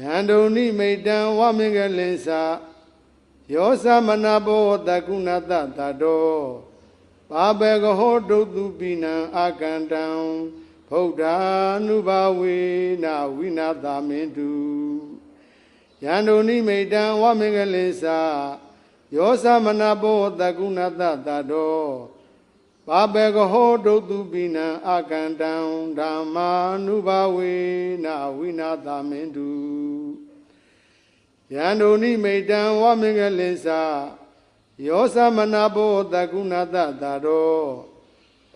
ယန္တုန်နိမိတံဝမင်္ဂလင်္စာယောသမနာဘောတကုဏတတတောဘာဘေကဟောဒုတုပိနံအာကန္တံဗုဒ္ဓ ानु ဘာဝေနဝိနာသမင်တုယန္တုန်နိမိတံဝမင်္ဂလင်္စာယောသမနာဘောတကုဏတတတော ဘာဘေကဟောဒုတုပိနံအာကန္တံဓမ္မာနုဘာဝေနဝိနာသမင်တုယန္တုန်နိမိတံဝမင်္ဂလင်္စာယောသမနာဘောတကုဏတတတော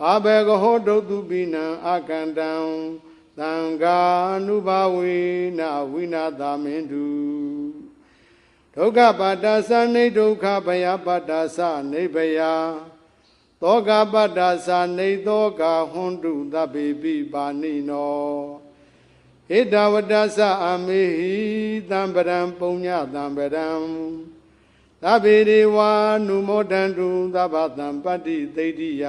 ဘာဘေကဟောဒုတုပိနံအာကန္တံသံဃာနုဘာဝေနဝိနာသမင်တုဒုက္ခပါတ္တသနေဒုက္ခဘယပါတ္တသနေဘယ သောကပတ္တသနေသောကဟွန်တုသဗ္ဗေပိပါဏိနောဣဒဝတ္တသအမေဟိသံပရံပုညသံပရံသဗ္ဗေဒေဝာနုမောတန္တုသဗ္ဗသံပတ္တိသိတိယ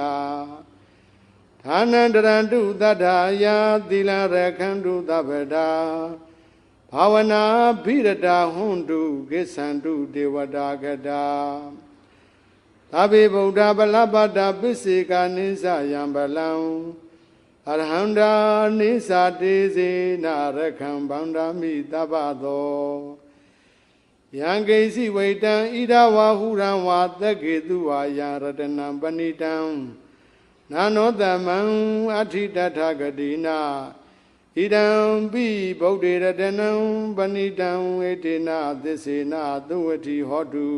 ဌာနန္တရန္တုတတ္ထာယာသီလရခန္တုသဗ္ဗတာဘာဝနာဘိရတာဟွန်တုကိစ္ဆန္တုဒေဝတာကတာ သဗ္ဗေဗုဒ္ဓဗလပတ္တပစ္စေကနိစ္စယံဗလံအရဟန္တာနိစ္စတေစေနာရခံဗန္ဒာမိတပ္ပသောယံကိစီဝိတံဣဒဝါဟုရံဝါတက္ကေတုဝါယရတနံပဏိတံနာနောတမံအဋ္ဌိတထဂတိနာဣဒံပိဗုဒ္ဓေရတနံပဏိတံဝေတေနသစ္စေနသုဝတိဟောတု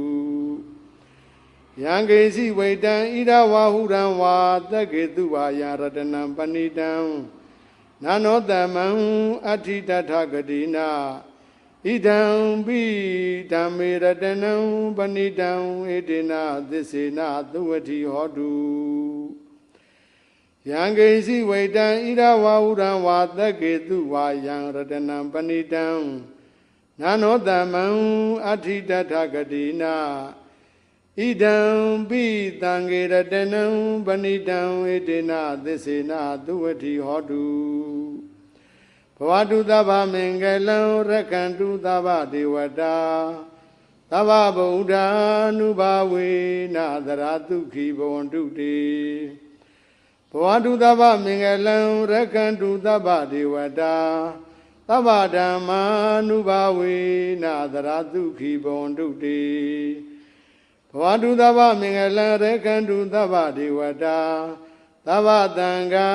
ယံကေစီဝိတံဣဒဝါဟုရံဝါတက္ကေတုဝါယရတနံပဏိတံနာနောတမံအဋ္ဌိတထဂတိနာဣဒံပိဓမ္မေရတနံပဏိတံဧတေနသစ္စေနသုဝတိဟောတုယံကိစီဝိတံဣဒဝါဟုရံဝါတက္ကေတုဝါယံရတနံပဏိတံနာနောတမံအဋ္ဌိတထဂတိနာ ဣဒံပိတံကေရတနံပဏိတံဧတေနသစ္စေနသုဝတိဟောတုဘဝတုသဗ္ဗမင်္ဂလံရက္ခန္တုသဗ္ဗဒေဝတာသဗ္ဗဗုဒ္ဓ ानु ဘာဝေနသရတုခိဘဝန္တုတေဘဝတုသဗ္ဗမင်္ဂလံရက္ခန္တုသဗ္ဗဒေဝတာသဗ္ဗဓမ္မာ ानु ဘာဝေနသရတုခိဘဝန္တုတေ ဘဝတုသဗ္ဗမင်္ဂလံရက္ခန္တုသဗ္ဗဒေဝတာသဗ္ဗတံဃာ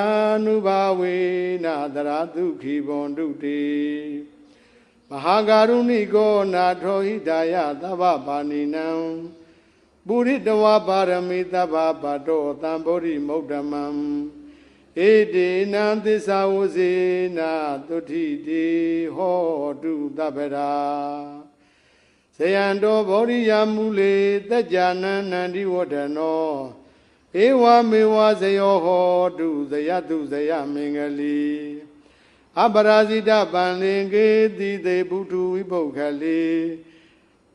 နုဘာဝေနသရတုခိဘွန်တုတေမဟာကာရုဏိကောနာထောဟိတာယသဗ္ဗပါဏိနံပုရိတဝပါရမိသဗ္ဗပါတောသံဗောဓိမௌဒ္ဓမံဧတေနံသစ္စာဝစေနာတုထိတေဟောတုသဗ္ဗရာ ဇယံတောဗောဓိယမူလေတัจจာနန္နန္တိဝဋ္ဌနောဧဝမေဝဇယောဟောတုဇယတုဇယမင်္ဂလီအပရာဇိတပံလင်ကေတိတေဘုထုဝိပုခလေ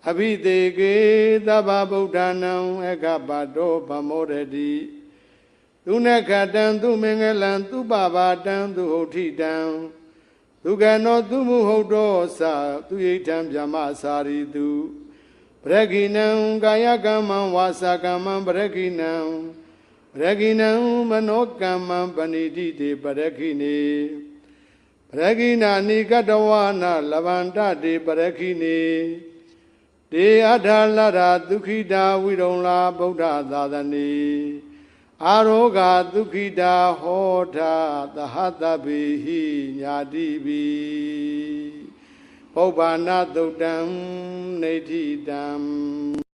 အဘိတေကေသဗ္ဗဗုဒ္ဓနံအကပတောဗမောရတိသူနခတံသူမင်္ဂလံသူပပါတံသူဟုတ်ထိတံ သူကနောသူမုဟုတ်တောသသူဣဋ္ဌံဗျမစာရီတုပရဂိနံကာယကမ္မံဝါစာကမ္မံပရဂိနံပရဂိနံမနောကမ္မံပဏိတိတေပရဂိနေပရဂိနာနိကတဝနာလဗန္တတေပရဂိနေတေအထာလရာဒုခိတာဝိရုံလာဗုဒ္ဓသာသနေ အာရောဂဒုခိတာဟောတာသဟတပိဟိညာတိပိပုပ္ပာနာတုတ်တံနေဋ္ဌိတံသာ